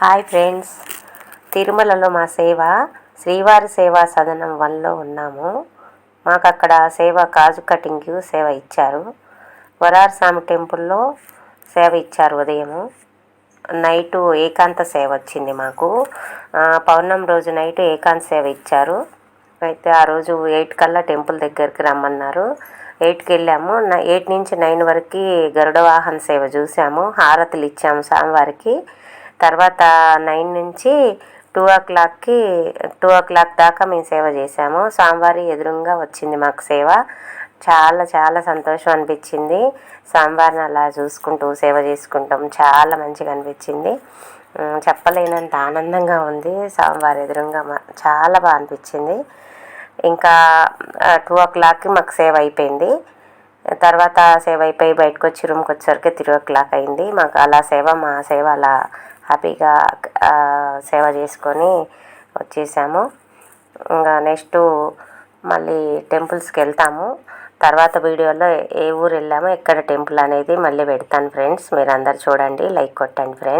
Hi friends. తిరుమలలో మా సేవ శ్రీవారి సేవా సదనం వన్లో ఉన్నాము. మాకు అక్కడ సేవ కాజు కటింగ్ సేవ ఇచ్చారు. వరార్ స్వామి టెంపుల్లో సేవ ఇచ్చారు ఉదయము. నైటు ఏకాంత సేవ వచ్చింది మాకు. పౌర్ణమి రోజు నైట్ ఏకాంత సేవ ఇచ్చారు. అయితే ఆ రోజు ఎయిట్ కల్లా టెంపుల్ దగ్గరికి రమ్మన్నారు. ఎయిట్కి వెళ్ళాము. ఎయిట్ నుంచి నైన్ వరకు గరుడ వాహన సేవ చూసాము. హారతులు ఇచ్చాము స్వామివారికి. తర్వాత నైన్ నుంచి టూ ఓ క్లాక్కి టూ ఓ క్లాక్ దాకా మేము సేవ చేసాము స్వామివారి ఎదురుగా వచ్చింది మాకు సేవ. చాలా చాలా సంతోషం అనిపించింది. స్వామివారిని అలా చూసుకుంటూ సేవ చేసుకుంటాం. చాలా మంచిగా అనిపించింది. చెప్పలేనంత ఆనందంగా ఉంది. స్వామివారి ఎదురుగా చాలా బాగా అనిపించింది. ఇంకా టూ ఓ క్లాక్కి మాకు సేవ అయిపోయింది. తర్వాత సేవ అయిపోయి బయటకు వచ్చి రూమ్కి వచ్చేసరికి త్రీ ఓ క్లాక్ అయింది. మాకు అలా సేవ మా సేవ అలా హ్యాపీగా సేవ చేసుకొని వచ్చేసాము. ఇంకా నెక్స్ట్ మళ్ళీ టెంపుల్స్కి వెళ్తాము. తర్వాత వీడియోలో ఏ ఊరు వెళ్ళామో ఎక్కడ టెంపుల్ అనేది మళ్ళీ పెడతాను ఫ్రెండ్స్. మీరు అందరు చూడండి లైక్ కొట్టండి ఫ్రెండ్స్.